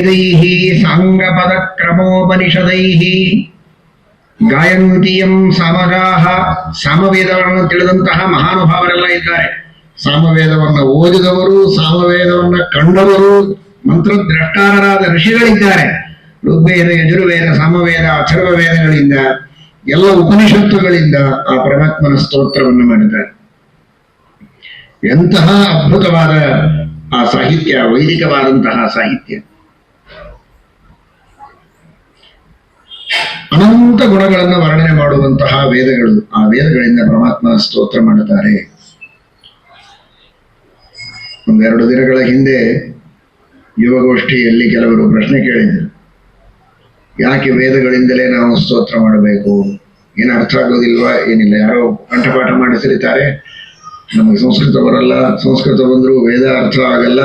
ವೇದೈಃ ಸಾಂಗಪದಕ್ರಮೋಪನಿಷದೈಃ ಗಾಯಂತಿಯಂ ಸಾಮಗಾಹ ಸಾಮವೇದವನ್ನು ತಿಳಿದಂತಹ ಮಹಾನುಭಾವರೆಲ್ಲ ಇದ್ದಾರೆ. ಸಾಮವೇದವನ್ನು ಓದಿದವರು, ಸಾಮವೇದವನ್ನು ಕಂಡವರು, ಮಂತ್ರದ್ರಷ್ಟಾರರಾದ ಋಷಿಗಳಿದ್ದಾರೆ. ಋಗ್ವೇದ, ಯಜುರ್ವೇದ, ಸಾಮವೇದ ಅಥರ್ವ ವೇದಗಳಿಂದ ಎಲ್ಲ ಉಪನಿಷತ್ತುಗಳಿಂದ ಆ ಪರಮಾತ್ಮನ ಸ್ತೋತ್ರವನ್ನು ಮಾಡಿದ್ದಾರೆ. ಎಂತಹ ಅದ್ಭುತವಾದ ಆ ಸಾಹಿತ್ಯ, ವೈದಿಕವಾದಂತಹ ಸಾಹಿತ್ಯ. ಅನಂತ ಗುಣಗಳನ್ನು ವರ್ಣನೆ ಮಾಡುವಂತಹ ವೇದಗಳು. ಆ ವೇದಗಳಿಂದ ಪರಮಾತ್ಮ ಸ್ತೋತ್ರ ಮಾಡುತ್ತಾರೆ. ಒಂದೆರಡು ದಿನಗಳ ಹಿಂದೆ ಯುವಗೋಷ್ಠಿಯಲ್ಲಿ ಕೆಲವರು ಪ್ರಶ್ನೆ ಕೇಳಿದರು. ಯಾಕೆ ವೇದಗಳಿಂದಲೇ ನಾವು ಸ್ತೋತ್ರ ಮಾಡಬೇಕು? ಏನು ಅರ್ಥ ಆಗೋದಿಲ್ವಾ? ಏನಿಲ್ಲ, ಯಾರೋ ಕಂಠಪಾಠ ಮಾಡಿಸಿರ್ತಾರೆ ನಮಗೆ ಸಂಸ್ಕೃತ ಬರಲ್ಲ, ಸಂಸ್ಕೃತ ಬಂದರೂ ವೇದ ಅರ್ಥ ಆಗಲ್ಲ.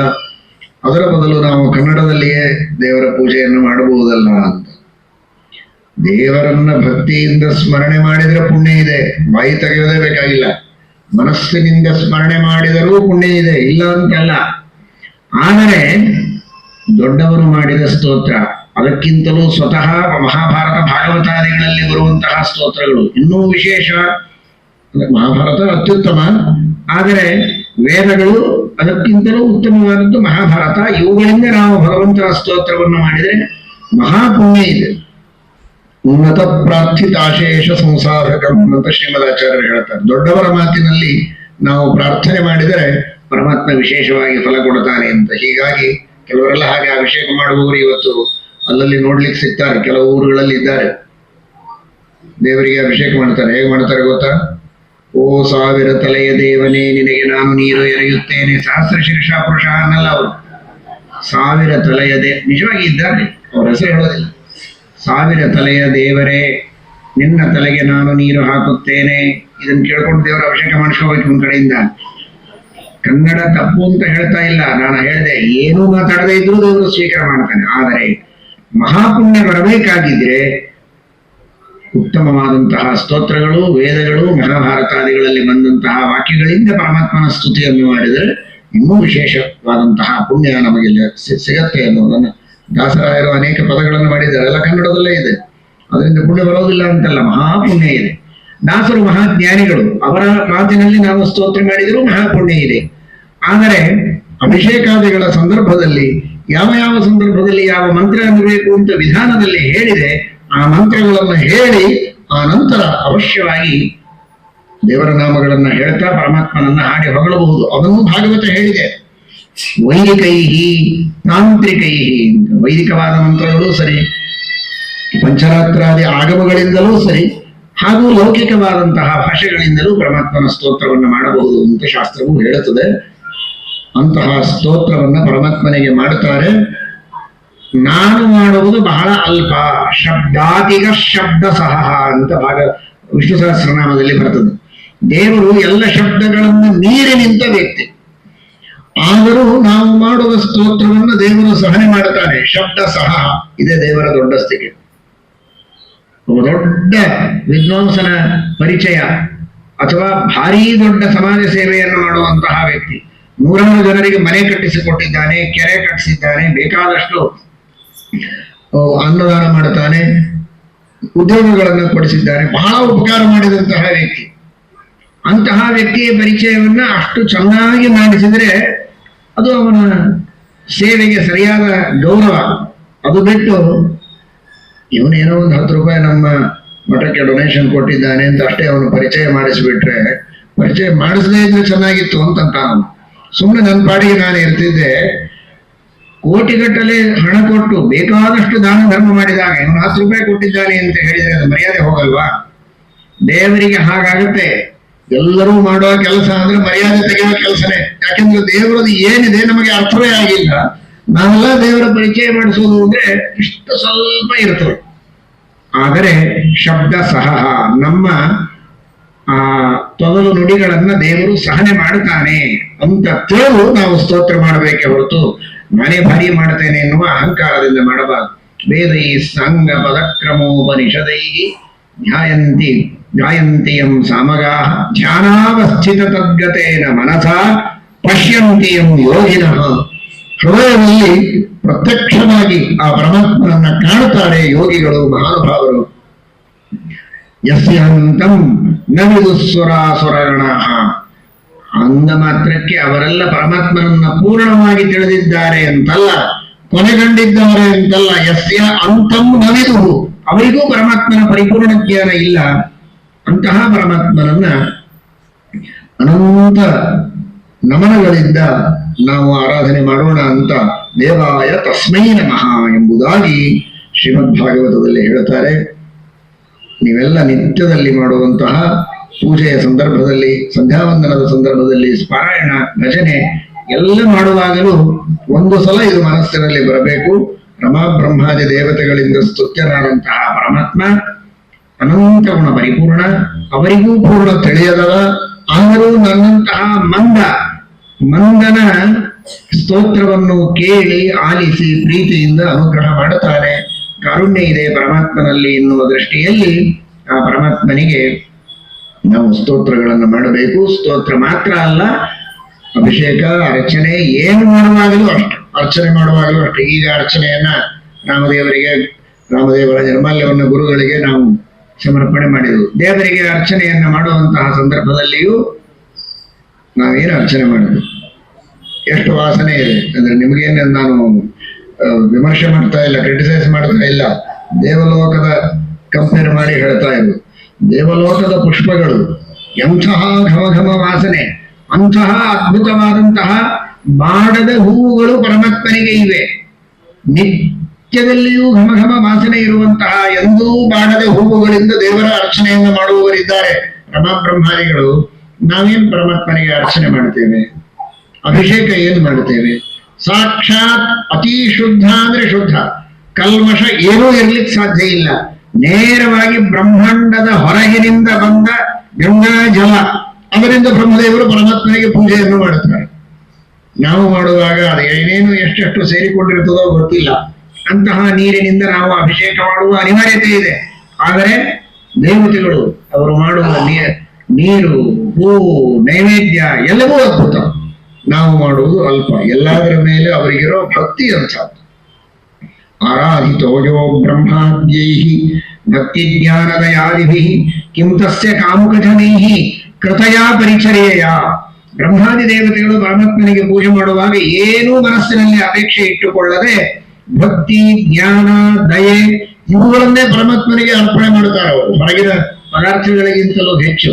ಅದರ ಬದಲು ನಾವು ಕನ್ನಡದಲ್ಲಿಯೇ ದೇವರ ಪೂಜೆಯನ್ನು ಮಾಡಬಹುದಲ್ಲ ಅಂತ. ದೇವರನ್ನ ಭಕ್ತಿಯಿಂದ ಸ್ಮರಣೆ ಮಾಡಿದರೆ ಪುಣ್ಯ ಇದೆ. ಬಾಯಿ ತೆಗೆಯೋದೇ ಬೇಕಾಗಿಲ್ಲ. ಮನಸ್ಸಿನಿಂದ ಸ್ಮರಣೆ ಮಾಡಿದರೂ ಪುಣ್ಯ ಇದೆ. ಇಲ್ಲ ಅಂತಲ್ಲ. ಆದರೆ ದೊಡ್ಡವರು ಮಾಡಿದ ಸ್ತೋತ್ರ. ಅದಕ್ಕಿಂತಲೂ ಸ್ವತಃ ಮಹಾಭಾರತ ಭಾಗವತಾದಿಗಳಲ್ಲಿ ಬರುವಂತಹ ಸ್ತೋತ್ರಗಳು. ಇನ್ನೂ ವಿಶೇಷ. ಮಹಾಭಾರತ ಅತ್ಯುತ್ತಮ. ಆದರೆ ವೇದಗಳು ಅದಕ್ಕಿಂತಲೂ ಉತ್ತಮವಾದದ್ದು ಮಹಾಭಾರತ. ಇವುಗಳಿಂದ ನಾವು ಭಗವಂತನ ಸ್ತೋತ್ರವನ್ನು ಮಾಡಿದರೆ ಮಹಾಪುಣ್ಯ ಇದೆ. ಉನ್ನತ ಪ್ರಾರ್ಥಿತಾಶೇಷ ಸಂಸಾಧಕಂ ಅಂತ ಶ್ರೀಮದಾಚಾರ್ಯರು ಹೇಳ್ತಾರೆ. ದೊಡ್ಡವರ ಮಾತಿನಲ್ಲಿ ನಾವು ಪ್ರಾರ್ಥನೆ ಮಾಡಿದರೆ ಪರಮಾತ್ಮ ವಿಶೇಷವಾಗಿ ಫಲ ಕೊಡ್ತಾನೆ ಅಂತ. ಹೀಗಾಗಿ ಕೆಲವರೆಲ್ಲ ಹಾಗೆ ಅಭಿಷೇಕ ಮಾಡುವವರು ಇವತ್ತು ಅಲ್ಲಲ್ಲಿ ನೋಡ್ಲಿಕ್ಕೆ ಸಿಗ್ತಾರೆ. ಕೆಲವು ಊರುಗಳಲ್ಲಿ ಇದ್ದಾರೆ ದೇವರಿಗೆ ಅಭಿಷೇಕ ಮಾಡ್ತಾರೆ. ಹೇಗೆ ಮಾಡ್ತಾರೆ ಗೊತ್ತಾ? ಓ ಸಾವಿರ ತಲೆಯ ದೇವನೇ, ನಿನಗೆ ನಾನು ನೀರು ಎರೆಯುತ್ತೇನೆ. ಸಹಸ್ರ ಶೀರ್ಷ ಪುರುಷ ಅನ್ನಲ್ಲ ಅವರು. ಸಾವಿರ ತಲೆಯ ದೇ ನಿಜವಾಗಿ ಇದ್ದಾರೆ. ಅವ್ರ ಹೆಸರು ಹೇಳೋದಿಲ್ಲ. ಸಾವಿರ ತಲೆಯ ದೇವರೇ, ನಿನ್ನ ತಲೆಗೆ ನಾನು ನೀರು ಹಾಕುತ್ತೇನೆ. ಇದನ್ನು ಕೇಳ್ಕೊಂಡು ದೇವರ ಅಭಿಷೇಕ ಮಾಡಿಸ್ಕೋಬೇಕು ನಿಮ್ಮ ಕಡೆಯಿಂದ. ಕನ್ನಡ ತಪ್ಪು ಅಂತ ಹೇಳ್ತಾ ಇಲ್ಲ. ನಾನು ಹೇಳಿದೆ, ಏನೂ ಮಾತಾಡದೆ ಇದ್ರೂ ದೇವರು ಸ್ವೀಕಾರ ಮಾಡ್ತಾನೆ. ಆದರೆ ಮಹಾಪುಣ್ಯ ಬರಬೇಕಾಗಿದ್ರೆ ಉತ್ತಮವಾದಂತಹ ಸ್ತೋತ್ರಗಳು, ವೇದಗಳು, ಮಹಾಭಾರತಾದಿಗಳಲ್ಲಿ ಬಂದಂತಹ ವಾಕ್ಯಗಳಿಂದ ಪರಮಾತ್ಮನ ಸ್ತುತಿಯನ್ನು ಮಾಡಿದರೆ ಇನ್ನೂ ವಿಶೇಷವಾದಂತಹ ಪುಣ್ಯ ನಮಗೆ ಸಿಗತ್ತೆ ಅನ್ನೋದನ್ನು ದಾಸರಾಯರು ಅನೇಕ ಪದಗಳನ್ನು ಮಾಡಿದ್ದಾರೆ. ಎಲ್ಲ ಕನ್ನಡದಲ್ಲೇ ಇದೆ. ಅದರಿಂದ ಪುಣ್ಯ ಬರೋದಿಲ್ಲ ಅಂತಲ್ಲ ಮಹಾಪುಣ್ಯ ಇದೆ. ದಾಸರು ಮಹಾಜ್ಞಾನಿಗಳು, ಅವರ ಮಾತಿನಲ್ಲಿ ನಾವು ಸ್ತೋತ್ರ ಮಾಡಿದರೂ ಮಹಾಪುಣ್ಯ ಇದೆ. ಆದರೆ ಅಭಿಷೇಕಾದಿಗಳ ಸಂದರ್ಭದಲ್ಲಿ, ಯಾವ ಯಾವ ಸಂದರ್ಭದಲ್ಲಿ ಯಾವ ಮಂತ್ರ ಅನ್ನಬೇಕು ಅಂತ ವಿಧಾನದಲ್ಲಿ ಹೇಳಿದೆ, ಆ ಮಂತ್ರಗಳನ್ನು ಹೇಳಿ, ಆ ನಂತರ ಅವಶ್ಯವಾಗಿ ದೇವರ ನಾಮಗಳನ್ನ ಹೇಳ್ತಾ ಪರಮಾತ್ಮನನ್ನ ಹಾಡಿ ಹೊಗಳಬಹುದು. ಅದನ್ನು ಭಾಗವತ ಹೇಳಿದೆ. ವೈದಿಕೈಹಿ, ತಾಂತ್ರಿಕೈಹಿ. ಅಂತ. ವೈದಿಕವಾದ ಮಂತ್ರಗಳು ಸರಿ, ಪಂಚರಾತ್ರಾದಿ ಆಗಮಗಳಿಂದಲೂ ಸರಿ, ಹಾಗೂ ಲೌಕಿಕವಾದಂತಹ ಭಾಷೆಗಳಿಂದಲೂ ಪರಮಾತ್ಮನ ಸ್ತೋತ್ರವನ್ನು ಮಾಡಬಹುದು ಅಂತ ಶಾಸ್ತ್ರವು ಹೇಳುತ್ತದೆ. ಅಂತಹ ಸ್ತೋತ್ರವನ್ನು ಪರಮಾತ್ಮನಿಗೆ ಮಾಡುತ್ತಾರೆ. ನಾನು ಮಾಡುವುದು ಬಹಳ ಅಲ್ಪ ಶಬ್ದಾತಿಗ ಶಬ್ದ ಸಹ ಅಂತ ಭಾಗ ವಿಷ್ಣು ಸಹಸ್ರನಾಮದಲ್ಲಿ ಬರ್ತದೆ. ದೇವರು ಎಲ್ಲ ಶಬ್ದಗಳನ್ನು ಮೀರಿ ನಿಂತ ವ್ಯಕ್ತಿ ಆದರೂ ನಾವು ಮಾಡುವ ಸ್ತೋತ್ರವನ್ನು ದೇವರು ಸಹನೆ ಮಾಡುತ್ತಾನೆ. ಶಬ್ದ ಸಹ ಇದೆ ದೇವರ ದೊಡ್ಡ ಸ್ಥಿತಿ ಒಬ್ಬ ದೊಡ್ಡ ವಿದ್ವಾಂಸನ ಪರಿಚಯ ಅಥವಾ ಭಾರೀ ದೊಡ್ಡ ಸಮಾಜ ಸೇವೆಯನ್ನು ಮಾಡುವಂತಹ ವ್ಯಕ್ತಿ. ನೂರಾರು ಜನರಿಗೆ ಮನೆ ಕಟ್ಟಿಸಿಕೊಟ್ಟಿದ್ದಾನೆ, ಕೆರೆ ಕಟ್ಟಿಸಿದ್ದಾನೆ, ಬೇಕಾದಷ್ಟು ಅನ್ನದಾನ ಮಾಡುತ್ತಾನೆ, ಉದ್ಯೋಗಗಳನ್ನು ಕೊಡಿಸಿದ್ದಾನೆ, ಬಹಳ ಉಪಕಾರ ಮಾಡಿದಂತಹ ವ್ಯಕ್ತಿ. ಅಂತಹ ವ್ಯಕ್ತಿಯ ಪರಿಚಯವನ್ನ ಅಷ್ಟು ಚೆನ್ನಾಗಿ ಮಾಡಿಸಿದರೆ ಅದು ಅವನ ಸೇವೆಗೆ ಸರಿಯಾದ ಗೌರವ. ಅದು ಬಿಟ್ಟು ಇವನೇನೋ ಒಂದು ಹತ್ತು ರೂಪಾಯಿ ನಮ್ಮ ಮಠಕ್ಕೆ ಡೊನೇಷನ್ ಕೊಟ್ಟಿದ್ದಾನೆ ಅಂತ ಅಷ್ಟೇ ಅವನು ಪರಿಚಯ ಮಾಡಿಸ್ಬಿಟ್ರೆ, ಪರಿಚಯ ಮಾಡಿಸದೇ ಇದ್ರೆ ಚೆನ್ನಾಗಿತ್ತು ಅಂತ ಸುಮ್ಮನೆ ನನ್ನ ಪಾಡಿಗೆ ನಾನು ಇರ್ತಿದ್ದೆ. ಕೋಟಿಗಟ್ಟಲೆ ಹಣ ಕೊಟ್ಟು ಬೇಕಾದಷ್ಟು ದಾನ ಧರ್ಮ ಮಾಡಿದಾಗ ಇವನು ಹತ್ತು ರೂಪಾಯಿ ಕೊಟ್ಟಿದ್ದಾನೆ ಅಂತ ಹೇಳಿದರೆ ಅದು ಮರ್ಯಾದೆ ಹೋಗಲ್ವಾ? ದೇವರಿಗೆ ಹಾಗಾಗತ್ತೆ. ಎಲ್ಲರೂ ಮಾಡುವ ಕೆಲಸ ಅಂದ್ರೆ ಮರ್ಯಾದೆ ತೆಗೆಯುವ ಕೆಲಸನೇ. ಯಾಕೆಂದ್ರೆ ದೇವರದು ಏನಿದೆ ನಮಗೆ ಅರ್ಥವೇ ಆಗಿಲ್ಲ. ನಾವೆಲ್ಲ ದೇವರ ಪರಿಚಯ ಮಾಡಿಸುವುದು ಅಂದ್ರೆ ಇಷ್ಟು ಸ್ವಲ್ಪ ಇರ್ತದೆ. ಆದರೆ ಶಬ್ದ ಸಹ ನಮ್ಮ, ಆ ತೊದಲು ನುಡಿಗಳನ್ನ ದೇವರು ಸಹನೆ ಮಾಡುತ್ತಾನೆ ಅಂತ ತಿಳಿದು ನಾವು ಸ್ತೋತ್ರ ಮಾಡಬೇಕೆ ಹೊರತು ಮನೆ ಭಾರಿ ಮಾಡ್ತೇನೆ ಎನ್ನುವ ಅಹಂಕಾರದಿಂದ ಮಾಡಬಾರದು. ವೇದೈ ಸಂಗ ಪದಕ್ರಮೋಪನಿಷದೈ ಧ್ಯಾಯಂತಿ ಗಾಯಂತಿಯಂ ಸಾಮಗಾ ಧ್ಯಾನಾವಸ್ಥಿತ ತದ್ಗತೇನ ಮನಸ ಪಶ್ಯಂತಿಯಂ ಯೋಗಿನಃ ಹೃದಯದಲ್ಲಿ ಪ್ರತ್ಯಕ್ಷವಾಗಿ ಆ ಪರಮಾತ್ಮನನ್ನ ಕಾಣುತ್ತಾರೆ ಯೋಗಿಗಳು, ಮಹಾನುಭಾವರು. ಯಸ್ಯಾಂತಂ ನವಿದುಸ್ವರಾಸುರಗಣ. ಅಂದ ಮಾತ್ರಕ್ಕೆ ಅವರೆಲ್ಲ ಪರಮಾತ್ಮನನ್ನ ಪೂರ್ಣವಾಗಿ ತಿಳಿದಿದ್ದಾರೆ ಅಂತಲ್ಲ ಕೊನೆಗಂಡಿದ್ದಾರೆ ಅಂತಲ್ಲ, ಯಸ್ಯ ಅಂತಂ ನವಿದು ಅವರಿಗೂ ಪರಮಾತ್ಮನ ಪರಿಪೂರ್ಣ ಜ್ಞಾನ ಇಲ್ಲ. ಅಂತಹ ಪರಮಾತ್ಮನನ್ನ ಅನಂತ ನಮನಗಳಿಂದ ನಾವು ಆರಾಧನೆ ಮಾಡೋಣ ಅಂತ ದೇವಾಯ ತಸ್ಮೈ ನಮಃ ಎಂಬುದಾಗಿ ಶ್ರೀಮದ್ ಭಾಗವತದಲ್ಲಿ ಹೇಳುತ್ತಾರೆ. ನೀವೆಲ್ಲ ನಿತ್ಯದಲ್ಲಿ ಮಾಡುವಂತಹ ಪೂಜೆಯ ಸಂದರ್ಭದಲ್ಲಿ, ಸಂಧ್ಯಾವಂದನದ ಸಂದರ್ಭದಲ್ಲಿ ಸ್ಮಾರಾಯಣ ಭಜನೆ ಎಲ್ಲ ಮಾಡುವಾಗಲೂ ಒಂದು ಸಲ ಇದು ಮನಸ್ಸಿನಲ್ಲಿ ಬರಬೇಕು. ರಮಾ ಬ್ರಹ್ಮಾದಿ ದೇವತೆಗಳಿಂದ ಸ್ತುತ್ಯನಾದಂತಹ ಪರಮಾತ್ಮ ಅನಂತ ಗುಣ ಪರಿಪೂರ್ಣ, ಅವರಿಗೂ ಪೂರ್ಣ ತಿಳಿಯದವ, ಆದರೂ ನನ್ನಂತಹ ಮಂದ, ಮಂದನ ಸ್ತೋತ್ರವನ್ನು ಕೇಳಿ ಆಲಿಸಿ ಪ್ರೀತಿಯಿಂದ ಅನುಗ್ರಹ ಮಾಡುತ್ತಾನೆ. ಕಾರುಣ್ಯ ಇದೆ ಪರಮಾತ್ಮನಲ್ಲಿ ಎನ್ನುವ ದೃಷ್ಟಿಯಲ್ಲಿ ಆ ಪರಮಾತ್ಮನಿಗೆ ನಾವು ಸ್ತೋತ್ರಗಳನ್ನು ಮಾಡಬೇಕು. ಸ್ತೋತ್ರ ಮಾತ್ರ ಅಲ್ಲ, ಅಭಿಷೇಕ, ಅರ್ಚನೆ, ಏನು ಮಾಡುವಾಗಲೂ ಅಷ್ಟು. ಅರ್ಚನೆ ಮಾಡುವಾಗಲೂ ಅಷ್ಟು. ಈಗ ಅರ್ಚನೆಯನ್ನ ರಾಮದೇವರಿಗೆ, ರಾಮದೇವರ ನಿರ್ಮಾಲ್ಯವನ್ನು ಗುರುಗಳಿಗೆ ನಾವು ಸಮರ್ಪಣೆ ಮಾಡಿದೆವು. ದೇವರಿಗೆ ಅರ್ಚನೆಯನ್ನ ಮಾಡುವಂತಹ ಸಂದರ್ಭದಲ್ಲಿಯೂ ನಾವೇನು ಅರ್ಚನೆ ಮಾಡಿದ್ವಿ. ಎಷ್ಟು ವಾಸನೆ ಇದೆ. ಅಂದ್ರೆ ನಿಮಗೇನು ನಾನು ವಿಮರ್ಶೆ ಮಾಡ್ತಾ ಇಲ್ಲ ಕ್ರಿಟಿಸೈಸ್ ಮಾಡ್ತಾ ಇಲ್ಲ. ದೇವಲೋಕದ ಕಂಪೇರ್ ಮಾಡಿ ಹೇಳ್ತಾ ಇದ್ರು ದೇವಲೋಕದ ಪುಷ್ಪಗಳು, ಎಂತಹ ಘಮ ಘಮ ವಾಸನೆ, ಅಂತಹ ಅದ್ಭುತವಾದಂತಹ ಬಾಡದ ಹೂವುಗಳು ಪರಮಾತ್ಮನಿಗೆ ಇವೆ. ನಿತ್ಯದಲ್ಲಿಯೂ ಘಮ ಘಮ ವಾಸನೆ ಇರುವಂತಹ ಎಂದೂ ಬಾಣದ ಹೂವುಗಳಿಂದ ದೇವರ ಅರ್ಚನೆಯನ್ನು ಮಾಡುವವರಿದ್ದಾರೆ. ರಮಾ ಬ್ರಹ್ಮಾದಿಗಳು ನಾವೇನ್ ಪರಮಾತ್ಮನಿಗೆ ಅರ್ಚನೆ ಮಾಡ್ತೇವೆ ಅಭಿಷೇಕ ಏನು ಮಾಡುತ್ತೇವೆ? ಸಾಕ್ಷಾತ್ ಅತಿ ಶುದ್ಧ ಅಂದ್ರೆ ಶುದ್ಧ. ಕಲ್ಮಶ ಏನೂ ಇರ್ಲಿಕ್ಕೆ ಸಾಧ್ಯ ಇಲ್ಲ. ನೇರವಾಗಿ ಬ್ರಹ್ಮಾಂಡದ ಹೊರಗಿನಿಂದ ಬಂದ ಗಂಗಾ ಜಲ, ಅದರಿಂದ ಬ್ರಹ್ಮದೇವರು ಪರಮಾತ್ಮನಿಗೆ ಪೂಜೆಯನ್ನು ಮಾಡುತ್ತಾರೆ. ನಾವು ಮಾಡುವಾಗ ಅದು ಏನೇನು ಎಷ್ಟೆಷ್ಟು ಸೇರಿಕೊಂಡಿರ್ತದೋ ಗೊತ್ತಿಲ್ಲ. ಅಂತಹ ನೀರಿನಿಂದ ನಾವು ಅಭಿಷೇಕ ಮಾಡುವ ಅನಿವಾರ್ಯತೆ ಇದೆ. ಆದರೆ ದೇವತೆಗಳು ಅವರು ಮಾಡುವ ನೀರು ಹೂವು ನೈವೇದ್ಯ ಎಲ್ಲವೂ ಅದ್ಭುತ. ನಾವು ಮಾಡುವುದು ಅಲ್ಪ. ಎಲ್ಲದರ ಮೇಲೆ ಅವರಿಗಿರೋ ಭಕ್ತಿ ಅಂತದ್ದು ಆರಾಧಿತೋಜೋ ಬ್ರಹ್ಮಾದ್ಯೈ ಭಕ್ತಿ ಜ್ಞಾನದಯಾದಿಭಿ ಕಿಂ ತಸ್ಯ ಕೃತಯ ಪರಿಚರ್ಯೆಯ. ಬ್ರಹ್ಮಾದಿ ದೇವತೆಗಳು ಪರಮಾತ್ಮನಿಗೆ ಪೂಜೆ ಮಾಡುವಾಗ ಏನೂ ಮನಸ್ಸಿನಲ್ಲಿ ಅಪೇಕ್ಷೆ ಇಟ್ಟುಕೊಳ್ಳದೆ ಭಕ್ತಿ, ಜ್ಞಾನ, ದಯೆ, ಇವುಗಳನ್ನೇ ಪರಮಾತ್ಮನಿಗೆ ಅರ್ಪಣೆ ಮಾಡುತ್ತಾರೆ ಅವರು. ಹೊರಗಿನ ಪದಾರ್ಥಗಳಿಗಿಂತಲೂ ಹೆಚ್ಚು.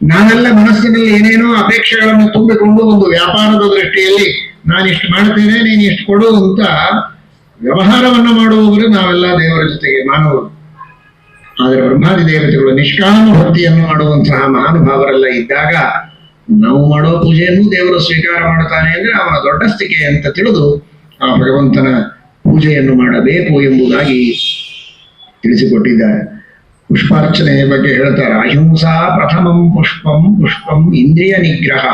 ನಾನೆಲ್ಲ ಮನಸ್ಸಿನಲ್ಲಿ ಏನೇನೋ ಅಪೇಕ್ಷೆಗಳನ್ನು ತುಂಬಿಕೊಂಡು ಒಂದು ವ್ಯಾಪಾರದ ದೃಷ್ಟಿಯಲ್ಲಿ ನಾನಿಷ್ಟು ಮಾಡ್ತೇನೆ, ನೀನು ಇಷ್ಟು ಕೊಡು ಅಂತ ವ್ಯವಹಾರವನ್ನು ಮಾಡುವವರು ನಾವೆಲ್ಲ ದೇವರ ಜೊತೆಗೆ ಮಾನವರು. ಆದರೆ ಬ್ರಹ್ಮಾದಿ ದೇವತೆಗಳು ನಿಷ್ಕಾಮ ಭಕ್ತಿಯನ್ನು ಮಾಡುವಂತಹ ಮಹಾನುಭಾವರೆಲ್ಲ ಇದ್ದಾಗ ನಾವು ಮಾಡೋ ಪೂಜೆಯನ್ನು ದೇವರು ಸ್ವೀಕಾರ ಮಾಡುತ್ತಾನೆ ಅಂದ್ರೆ ಅವನ ದೊಡ್ಡ ಸ್ಥಿಕೆ ಅಂತ ತಿಳಿದು ಆ ಭಗವಂತನ ಪೂಜೆಯನ್ನು ಮಾಡಬೇಕು ಎಂಬುದಾಗಿ ತಿಳಿಸಿಕೊಟ್ಟಿದ್ದಾರೆ. ಪುಷ್ಪಾರ್ಚನೆಯ ಬಗ್ಗೆ ಹೇಳ್ತಾರೆ ಅಹಿಂಸಾ ಪ್ರಥಮಂ ಪುಷ್ಪಂ ಪುಷ್ಪಂ ಇಂದ್ರಿಯ ನಿಗ್ರಹ